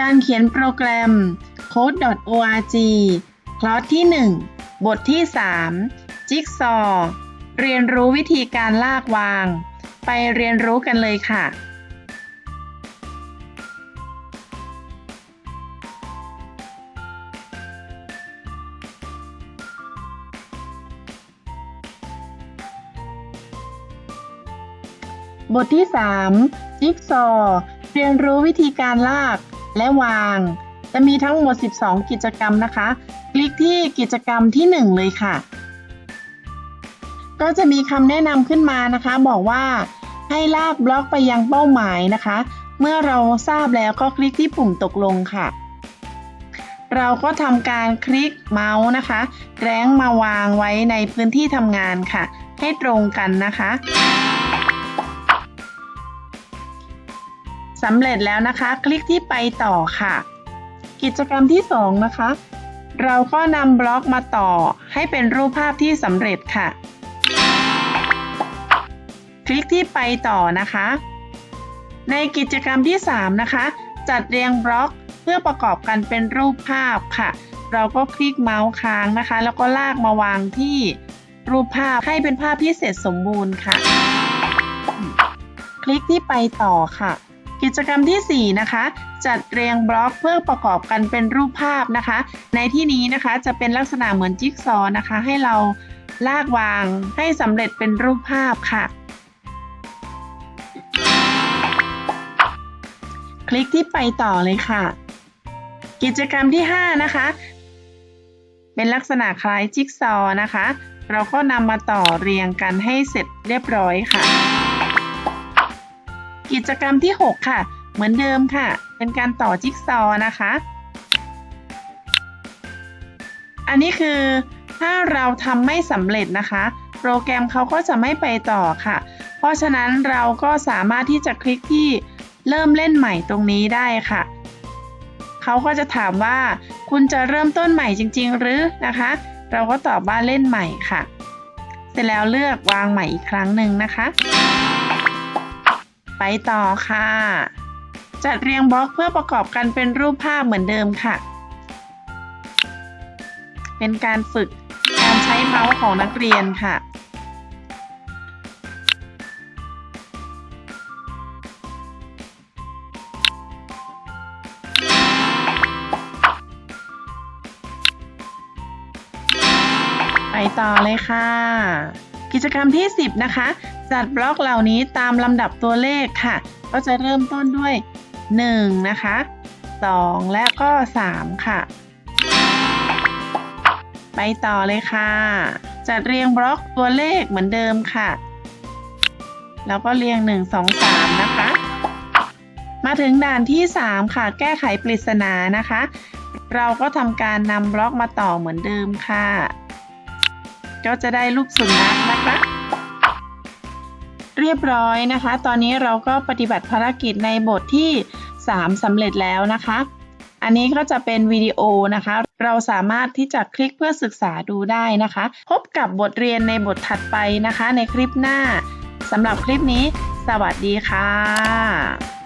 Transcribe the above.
การเขียนโปรแกรม code.org คลอสที่ 1 บทที่ 3 จิ๊กซอว์เรียนรู้วิธีการลากวาง ไปเรียนรู้กันเลยค่ะ บทที่ 3 จิ๊กซอว์เรียนรู้วิธีการลาก และวาง จะมีทั้งหมด 12 กิจกรรมนะคะ คลิกที่กิจกรรมที่ 1 เลยค่ะ ก็จะมีคำแนะนำขึ้นมานะคะ บอกว่าให้ลากบล็อกไปยังเป้าหมายนะคะ เมื่อเราทราบแล้วก็คลิกที่ปุ่มตกลงค่ะ เราก็ทำการคลิกเมาส์นะคะ แร้งมาวางไว้ในพื้นที่ทำงานค่ะ ให้ตรงกันนะคะ สำเร็จแล้วนะคะ คลิกที่ไปต่อค่ะ กิจกรรมที่ 2 นะคะ เราก็นำบล็อกมาต่อให้เป็นรูปภาพที่สำเร็จค่ะ คลิกที่ไปต่อนะคะ ในกิจกรรมที่ 3 นะคะ จัดเรียงบล็อกเพื่อประกอบกันเป็นรูปภาพค่ะ เราก็คลิกเมาส์ค้างนะคะ แล้วก็ลากมาวางที่รูปภาพให้เป็นภาพที่เสร็จสมบูรณ์ค่ะ คลิกที่ไปต่อค่ะ กิจกรรมทีสี่ 4 นะคะ จัดเรียงบล็อกเพื่อประกอบกันเป็นรูปภาพนะคะ ในที่นี้นะคะจะเป็นลักษณะเหมือนจิ๊กซอว์นะคะ ให้เราลากวางให้สำเร็จเป็นรูปภาพค่ะ คลิกที่ไปต่อเลยค่ะ กิจกรรมที่ 5 นะคะ เป็นลักษณะคล้ายจิ๊กซอว์นะคะ เราก็นำมาต่อเรียงกันให้เสร็จเรียบร้อยค่ะ กิจกรรมที่ 6 ค่ะ เหมือนเดิมค่ะ เป็นการต่อจิ๊กซอว์นะคะ อันนี้คือถ้าเราทำไม่สำเร็จนะคะ โปรแกรมเขาก็จะไม่ไปต่อค่ะ เพราะฉะนั้นเราก็สามารถที่จะคลิกที่เริ่มเล่นใหม่ตรงนี้ได้ค่ะ เขาก็จะถามว่าคุณจะเริ่มต้นใหม่จริง ๆ หรือนะคะ เราก็ตอบว่าเล่นใหม่ค่ะ เสร็จแล้วเลือกวางใหม่อีกครั้งหนึ่งนะคะ ไปต่อค่ะ จัดเรียงบล็อกเพื่อประกอบกันเป็นรูปภาพเหมือนเดิมค่ะ เป็นการฝึกการใช้เมาส์ของนักเรียนค่ะไปต่อเลยค่ะ กิจกรรมที่ 10 นะคะ จัดบล็อกเหล่านี้ตามลำดับตัวเลขค่ะ ก็จะเริ่มต้นด้วย 1 นะคะ 2 และก็ 3 ค่ะ ไปต่อเลยค่ะ จัดเรียงบล็อกตัวเลขเหมือนเดิมค่ะ แล้วก็เรียง 1 2 3 นะคะ มาถึงด่านที่ 3 ค่ะ แก้ไขปริศนานะคะ เราก็ทำการนำบล็อกมาต่อเหมือนเดิมค่ะ ก็จะได้รูปสุนัขนะคะ เรียบร้อยนะคะ ตอนนี้เราก็ปฏิบัติภารกิจในบทที่ 3สำเร็จแล้วนะคะ อันนี้ก็จะเป็นวิดีโอนะคะ เราสามารถที่จะคลิกเพื่อศึกษาดูได้นะคะ พบกับบทเรียนในบทถัดไปนะคะ ในคลิปหน้าสำหรับคลิปนี้ สวัสดีค่ะ